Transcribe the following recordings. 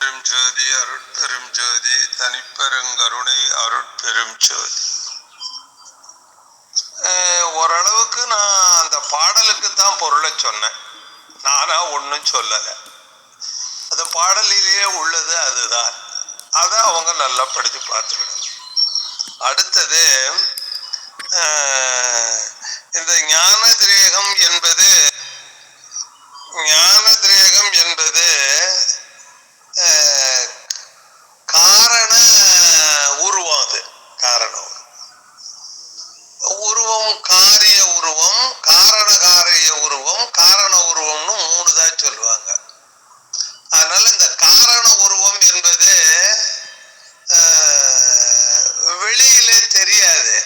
பெரும் ஜோதி அருட்பெரும் ஜோதி தனிப்பெருங்கருணை அருட்பெரும் ஜோதி ஓரளவுக்கு நான் அந்த பாடலுக்கு தான் பொருளை சொன்னேன். நானா ஒன்றும் சொல்லலை. அந்த பாடலிலேயே உள்ளது அதுதான். அதை அவங்க நல்லா படித்து பார்த்துக்கணும். அடுத்தது இந்த ஞான திரேகம் என்பது ஞான திரேகம் என்பது அஹ், காரண உருவம் அது காரண உருவம் உருவம் காரிய உருவம் காரண காரிய உருவம் காரண உருவம்னு மூணு தான் சொல்லுவாங்க அதனால இந்த காரண உருவம் என்பது வெளியிலே தெரியாது.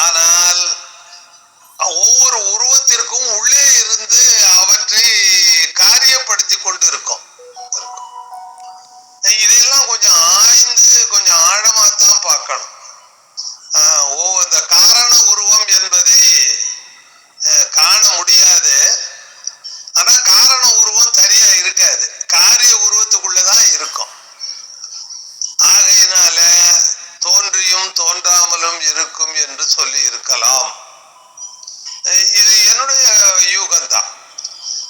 ஆனால் ஒவ்வொரு உருவத்திற்கும் உள்ளே இருந்து அவற்றை காரியப்படுத்தி கொண்டு இருக்கும் இதெல்லாம் கொஞ்சம் ஆய்ந்து கொஞ்சம் ஆழமாத்தான் பார்க்கணும் ஆஹ் ஓ இந்த காரண உருவம் என்பதை அஹ், காண முடியாது ஆனா காரண உருவம் தனியா இருக்காது காரிய உருவத்துக்குள்ளதான் இருக்கும் ஆகையினால தோன்றியும் தோன்றாமலும் என்று சொல்லி இருக்கலாம். இது என்னுடைய யூகம்தான்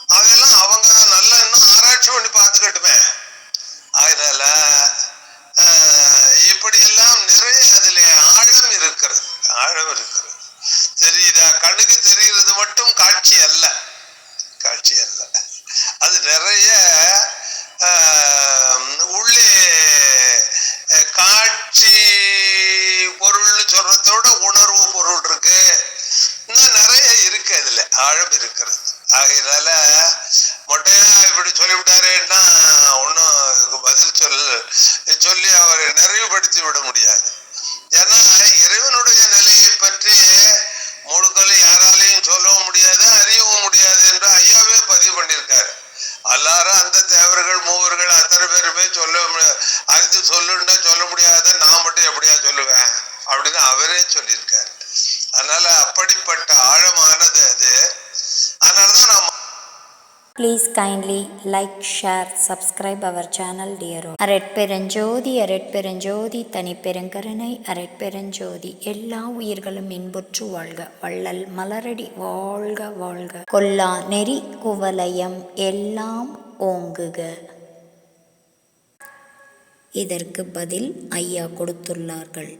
அதெல்லாம் அவங்க நல்லா இன்னும் ஆராய்ச்சி பண்ணி பார்த்துக்கட்டுமே. அதனால இப்படியெல்லாம் நிறைய அதில் ஆழம் இருக்கிறது. ஆழம் இருக்கிறது. தெரியுதா? கண்ணுக்கு தெரிகிறது மட்டும் காட்சி அல்ல. ஆழம் இருக்கிறது. ஆகையினால மொட்டையா இப்படி சொல்லிவிட்டாரேன்னா ஒன்றும் அதுக்கு பதில் சொல் சொல்லி அவரை நிறைவுபடுத்தி விட முடியாது. ஏன்னா இறைவனுடைய நிலையை பற்றி முழுக்களை யாராலையும் சொல்லவும் முடியாது அறியவும் முடியாது என்று ஐயாவே பதிவு பண்ணியிருக்காரு. எல்லாரும் அந்த தேவர்கள் மூவர்கள் அத்தனை பேருமே சொல்ல அறிந்து சொல்லுன்னா சொல்ல முடியாத நான் மட்டும் எப்படியா சொல்லுவேன் அப்படின்னு அவரே சொல்லியிருக்காரு. அதனால அப்படிப்பட்ட ஆழமானது அது. அதனாலதான் நான் லைக் ஷேர் like, அவர் சேனல் டியரோ channel dear அரட்பெருஞ்சோதி அரட்பெருஞ்சோதி தனிப்பெருங்கருணை அரட்பெருஞ்சோதி எல்லா உயிர்களும் இன்புற்று வாழ்க வள்ளல் மலரடி வாழ்க வாழ்க கொல்லா நெறி குவலயம் எல்லாம் ஓங்குக இதற்கு பதில் ஐயா கொடுத்துள்ளார்கள்